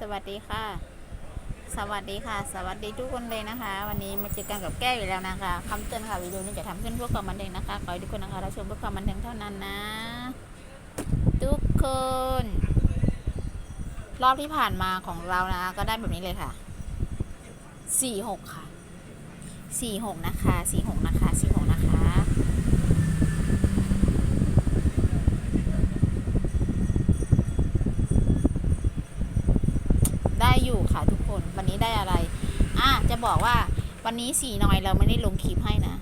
สวัสดีค่ะ สวัสดีค่ะ สวัสดีทุกคนเลยนะคะ วันนี้มาเจอกันกับแก้วอีกแล้วนะคะคำเตือนค่ะวิดีโอนี้จะทำขึ้นเพื่อความบันเทิงนะคะขอให้ทุกคนนะคะรับชมเพื่อความบันเทิงเท่านั้นนะ ทุกคน รอบที่ผ่านมาของเรานะ ก็ได้แบบนี้เลยค่ะสี่หกค่ะสี่หกนะคะสี่หกนะคะสี่หกนะคะ ได้อยู่ค่ะทุกค นี้ได้อะไร อะจะบอกว่าวันนี้สีน้อยเราไม่ได้ลงคลิปให้นะ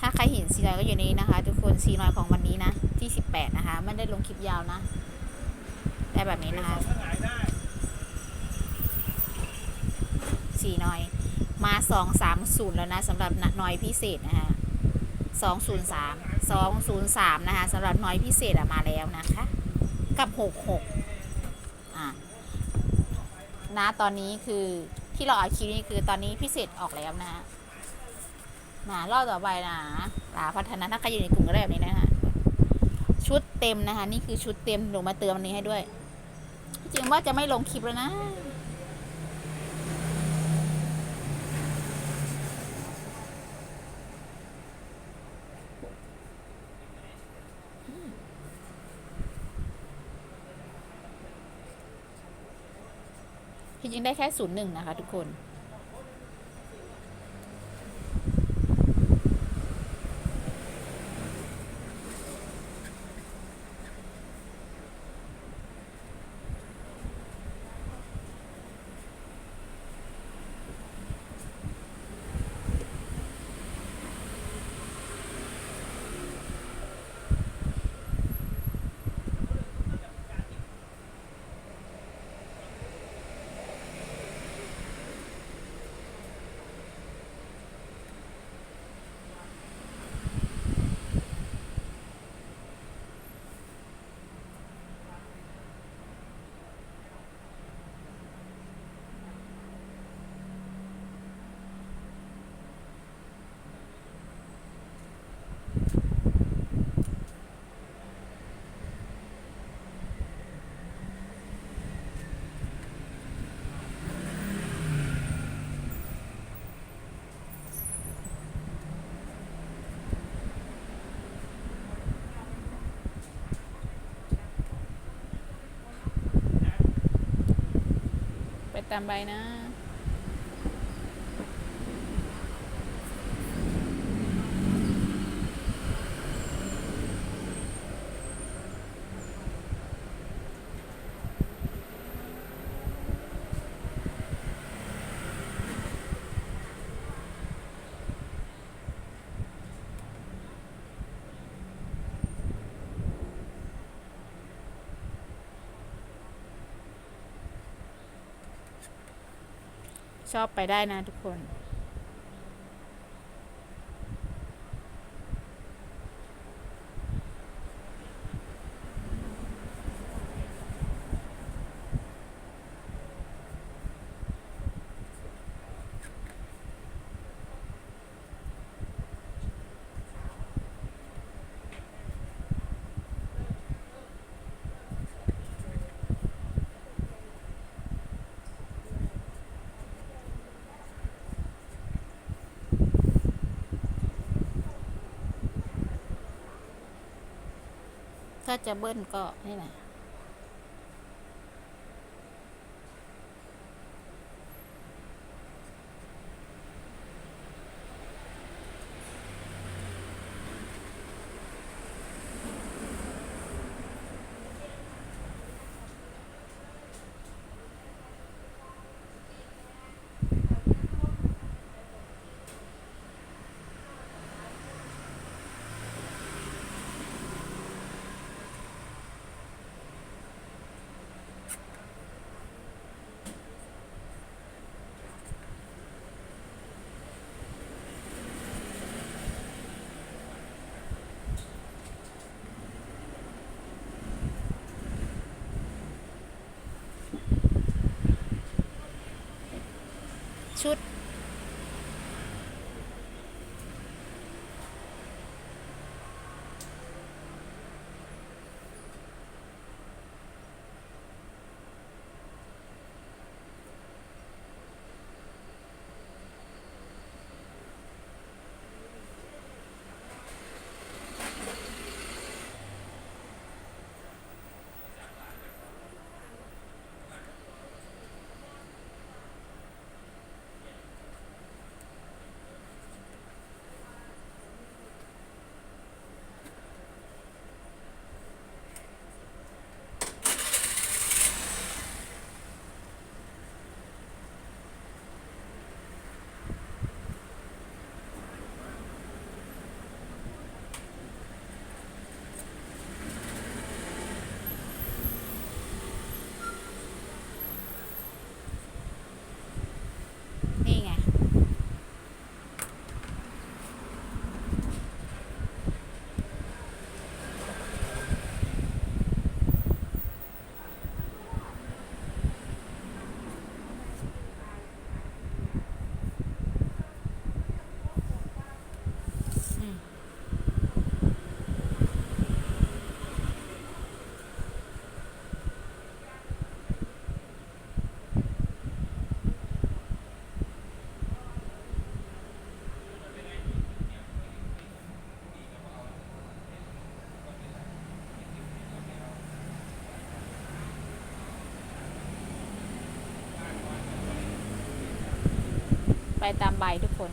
ถ้าใครเห็นสีน้อยก็อยู่นี้นะคะ ทุกคนสีน้อยของวันนี้นะ ที่สิบแปดนะคะไม่ได้ลงคลิปยาวนะ ได้แบบนี้นะคะสีน้อย มาสองสามศูนย์แล้วนะสำหรับน้อยพิเศษนะคะสองศูนย์สามสองศูนย์สามนะคะสำหรับน้อยพิเศษอะมาแล้วนะคะ กับหกหก นะตอนนี้คือที่เราอัดคลิปนี้คือตอนนี้พิเศษออกแล้วนะฮะนะรอบต่อไปนะลาพัฒนาถ้าใครอยู่ในกลุ่มก็ได้แบบนี้นะฮะชุดเต็มนะคะ นี่คือชุดเต็มหนูมาเติมอันนี้ให้ด้วยจริงว่าจะไม่ลงคลิปแล้วนะ จริงได้แค่ศูนย์หนึ่งนะคะทุกคน ไปตามใบนะ ชอบไปได้นะทุกคน ถ้าจะเบิ้ลก็นี่แหละ ชุด ไปตามใบทุกคน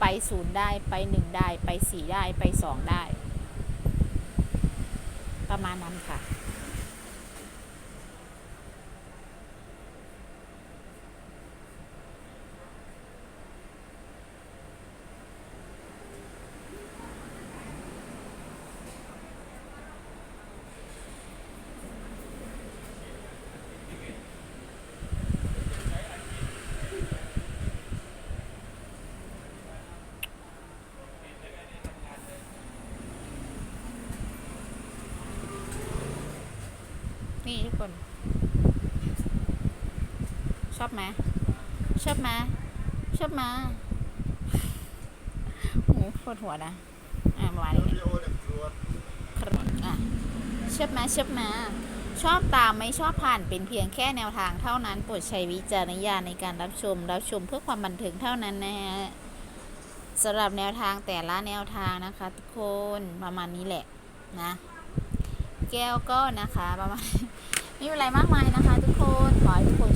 ไปศูนย์ได้ไปหนึ่งได้ ไปสี่ได้ไปสองได้ ประมาณนั้นค่ะ นี่ทุ กคน ชอบไหมชอบไหมชอบไหมโอ้โหปวดหัวนะ อะประมาณนี้ครับอะชอบไหมชอบไหมชอบตามไม่ชอบผ่านเป็นเพียงแค่แนวทางเท่านั้นโปรดใช้วิจารณญาณในการรับชม รับชมเพื่อความบันเทิงเท่านั้นนะฮะสำหรับแนวทางแต่ละแนวทางนะคะ ทุกคนประมาณนี้แหละนะ แก้วก็นะคะประมาณ ไม่มีอะไรมากมายนะคะ ทุกคน ขอให้ทุกคน